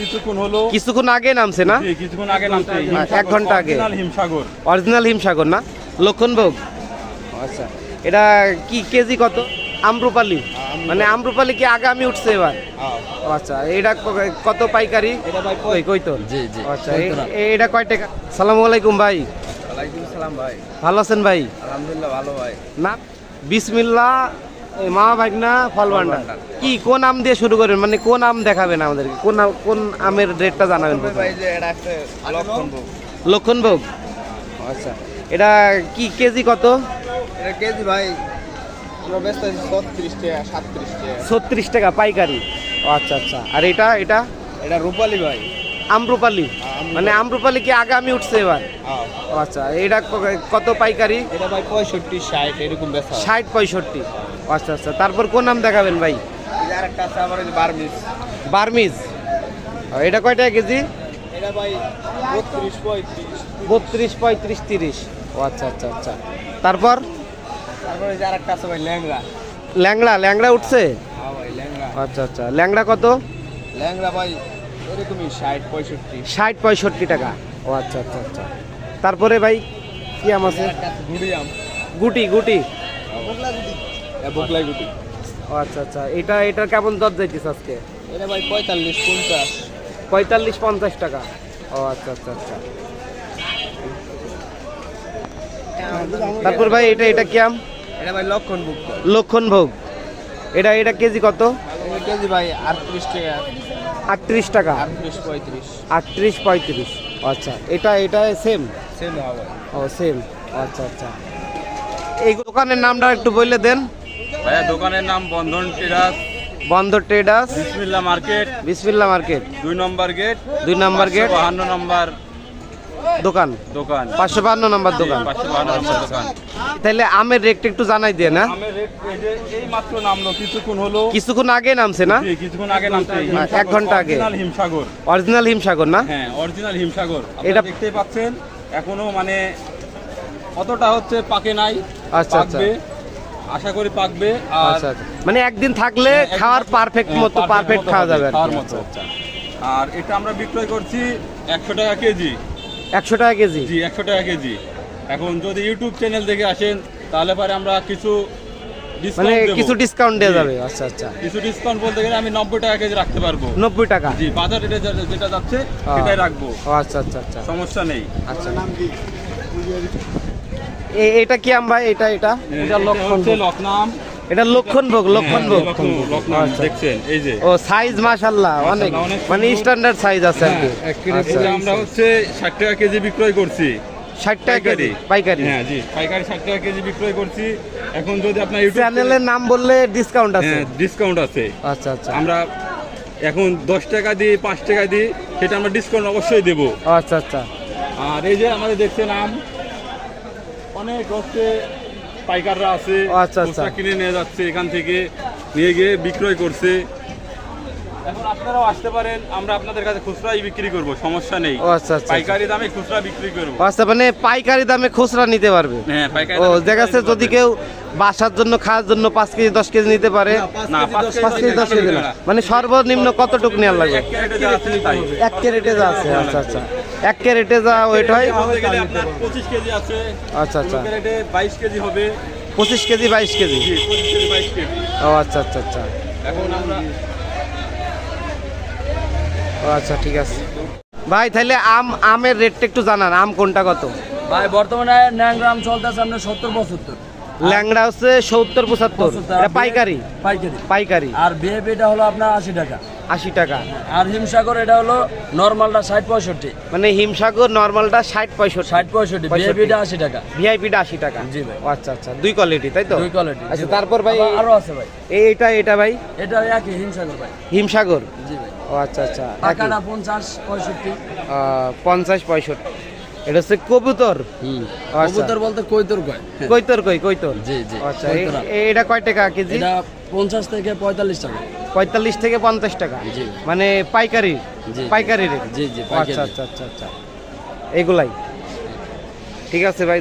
কিছুক্ষণ হলো কিছুক্ষণ আগে নামছে না? কিছুক্ষণ আগে নামছে। হ্যাঁ, এক ঘণ্টা আগে। হিমসাগর। অরিজিনাল হিমসাগর না? লক্ষণভোগ আচ্ছা। এটা কি কেজি কত? আমরুপালি। মানে আমরুপালি কি আগামী উঠছে এবার? আচ্ছা এটা কত পাইকারি? কই? কই তো জি জি। আচ্ছা এটা কয় টাকা? সালামু আলাইকুম ভাই। ওয়ালাইকুম সালাম ভাই। ভালো আছেন ভাই? আলহামদুলিল্লাহ ভালো ভাই। না? বিসমিল্লা মা ভাগনা ফল ভান্ডার। কি কোন আম দিয়ে শুরু করেন? মানে কোন আম দেখাবেন আমাদেরকে? কোন কোন আমের রেটটা জানাবেন লক্ষণভোগ। আচ্ছা। এটা কি কেজি কত? এটা কেজি ভাই ছত্রিশ টাকা পাইকারি। আচ্ছা আচ্ছা। আর এটা এটা? এটা রূপালি ভাই। আমরুপালি। আমরুপালি। মানে আমরুপালি কি আগামী উঠছে এবার? হ্যাঁ। আচ্ছা। এটা কত পাইকারি? এটা ভাই পঁয়ষট্টি ষাট এরকম ষাট পঁয়ষট্টি। আচ্ছা আচ্ছা। তারপর কোন নাম দেখাবেন ভাই? আর আছে আমার বার্মিস বার্মিজ। এটা কয় টাকা কেজি? এটা ভাই বত্রিশ পঁয়ত্রিশ। তিরিশ। ও আচ্ছা আচ্ছা আচ্ছা। তারপর? তারপরে যে আর আছে ভাই ল্যাংড়া। ল্যাংড়া ল্যাংড়া উঠছে? হ্যাঁ আচ্ছা আচ্ছা। ল্যাংড়া কত? ল্যাংড়া ভাই এরকমই ষাট পঁয়ষট্টি। ষাট পঁয়ষট্টি টাকা। ও আচ্ছা আচ্ছা আচ্ছা। তারপরে ভাই কি আম আছে? গুটি গুটি। বকলাই গুটি আচ্ছা আচ্ছা। এটা এটার কেমন দর যাইতেছে আজকে? এটা ভাই পঁয়তাল্লিশ পঞ্চাশ। পঁয়তাল্লিশ পঞ্চাশ টাকা। ও আচ্ছা আচ্ছা আচ্ছা। তারপর ভাই এটা এটা কি আম? এটা ভাই লক্ষণ বুক লক্ষণ ভোগ। এটা এটা কেজি কত? কেজি ভাই আটত্রিশ টাকা। আটত্রিশ টাকা। আটত্রিশ পঁয়ত্রিশ। আটত্রিশ পঁয়ত্রিশ। আচ্ছা। এটা এটা সেম সেম ও সেম আচ্ছা আচ্ছা। এই দোকানের নামটা একটু বললে দেন। ভাইয়া দোকানের নাম Bandhan Traders. Bandar Traders. Bismillah market. Bismillah market. দুই নম্বর গেট। দুই নাম্বার গেট। বাহান্ন নম্বর দোকান। দোকান। পাঁচশো বান্ন নাম্বার দোকান। পাঁচশো বাহান্ন নম্বর দোকান। তাহলে আমের রেটটা একটু জানাই দিয়ে না? আমের রেট এই মাত্র নামলো কিছুক্ষণ হলো। কিছুক্ষণ আগে নামছে না? কিছুক্ষণ আগে নামছে। এক ঘণ্টা আগে। হিমসাগর। অরিজিনাল হিমসাগর না? হ্যাঁ অরিজিনাল হিমসাগর। এটা- দেখতেই পাচ্ছেন এখনও মানে অতটা হচ্ছে পাকে নাই আচ্ছা, আচ্ছা। আশা করি পাকবে আর আচ্ছা আচ্ছা। মানে একদিন থাকলে হ্যাঁ, খাওয়ার পারফেক্ট হ্যাঁ, মতো পারফেক্ট খাওয়া যাবে আর কি। খাওয়ার মতো। আচ্ছা, আচ্ছা। আর এটা আমরা বিক্রয় করছি একশো টাকা কেজি। একশো টাকা কেজি? জি একশো টাকা কেজি। এখন যদি ইউটিউব চ্যানেল থেকে আসেন তাহলে পরে আমরা কিছু মানে দেবো। কিছু ডিসকাউন্ট দেওয়া যাবে আচ্ছা আচ্ছা। কিছু ডিসকাউন্ট বলতে গেলে আমি নব্বই টাকা কেজি রাখতে পারব। নব্বই টাকা? জি বাজার রেটে যেটা- যেটা যাচ্ছে হ্যাঁ। সেটাই রাখব। ও আচ্ছা আচ্ছা আচ্ছা। সমস্যা নেই। আচ্ছা। এটা কি আম ভাই? এটা এটা? এটা লক্ষণ এটা লক্ষণ ভোগ লক্ষণ ভোগ। দেখছেন? এই যে। ও সাইজ মাশাআল্লাহ, অনেক। মানে স্ট্যান্ডার্ড সাইজ আছে আর কি। হ্যাঁ, আচ্ছা। আমরা হচ্ছে ষাট টাকা কেজি বিক্রয় করছি। ষাট টাকা কেজি পাইকারি। হ্যাঁ জি। পাইকারি ষাট টাকা কেজি বিক্রয় করছি। এখন যদি আপনার ইউটিউব চ্যানেলের নাম বললে ডিসকাউন্ট আছে। হ্যাঁ ডিসকাউন্ট আছে। আচ্ছা আচ্ছা। আমরা এখন দশ টাকা দিই পাঁচ টাকা দিই সেটা আমরা ডিসকাউন্ট অবশ্যই দেবো। আচ্ছা আচ্ছা। আর এই যে আমাদের দেখছেন আম অনেক হচ্ছে পাইকাররা আছে আচ্ছা, আচ্ছা। কিনে নিয়ে যাচ্ছে এখান থেকে নিয়ে গিয়ে বিক্রয় করছে এখন আপনারাও আসতে পারেন আমরা আপনাদের কাছে খুচরাই বিক্রি করব সমস্যা নেই। ও আচ্ছা আচ্ছা পাইকারি দামে খুচরা বিক্রি করব। আচ্ছা মানে পাইকারি দামে খুচরা নিতে পারবে? হ্যাঁ পাইকারি ও দেখা যাচ্ছে যদি কেউ বাসার জন্য খাওয়ার জন্য পাঁচ কেজি দশ কেজি নিতে পারে। না পাঁচ কেজি দশ কেজি না। মানে সর্বনিম্ন কতটুকু নেওয়ার লাগবে? এক ক্যারেটে যা আছে তাই। এক ক্যারেটে যা আছে আচ্ছা আচ্ছা। এক ক্যারেটে যা ওয়েট হয় আপনার পঁচিশ কেজি আছে। আচ্ছা আচ্ছা। ক্যারেটে বাইশ কেজি হবে। পঁচিশ কেজি বাইশ কেজি? জি পঁচিশ কেজি বাইশ কেজি। ও আচ্ছা আচ্ছা আচ্ছা। এখন আমরা ও আচ্ছা ঠিক আছে। ভাই তাহলে আম আমের রেটটা একটু জানান আম কোনটা কত? ভাই বর্তমানে ন্যাংরাম চলতেছে আপনার সত্তর পঁচাত্তর। ল্যাংড়া হচ্ছে সত্তর পঁচাত্তর। পাইকারি? পাইকারি। পাইকারি। আর বিএপিটা হলো আপনার আশি টাকা। আশি টাকা। আর হিমসাগর এটা হলো নর্মালটা ষাট পঁয়ষট্টি। মানে হিমসাগর নর্মালটা ষাট পঁয়ষট্টি। ষাট পঁয়ষট্টি। বিএপিটা আশি টাকা। ভিআইপিটা আশি টাকা। জি ভাই। আচ্ছা আচ্ছা দুই কোয়ালিটি তাই তো? দুই কোয়ালিটি আচ্ছা তারপর ভাই আরও আছে ভাই। এই এটা এটা ভাই? এটা একই হিমসাগর ভাই। হিমসাগর? জি ভাই। ও আচ্ছা আচ্ছা। টাকাটা পঞ্চাশ পঁয়ষট্টি। পঞ্চাশ পঁয়ষট্টি। এটা হচ্ছে কবুতর? হুম আচ্ছা। কবুতর বলতে কৈতর কয়? কৈতর কই কৈতর? জি, জি, আচ্ছা এটা কয় টাকা কেজি? এটা পঞ্চাশ থেকে পঁয়তাল্লিশ টাকা। পঁয়তাল্লিশ থেকে পঞ্চাশ টাকা। জি। মানে পাইকারি? পাইকারি রেট জি, জি, আচ্ছা আচ্ছা আচ্ছা আচ্ছা। এগুলাই। ঠিক আছে ভাই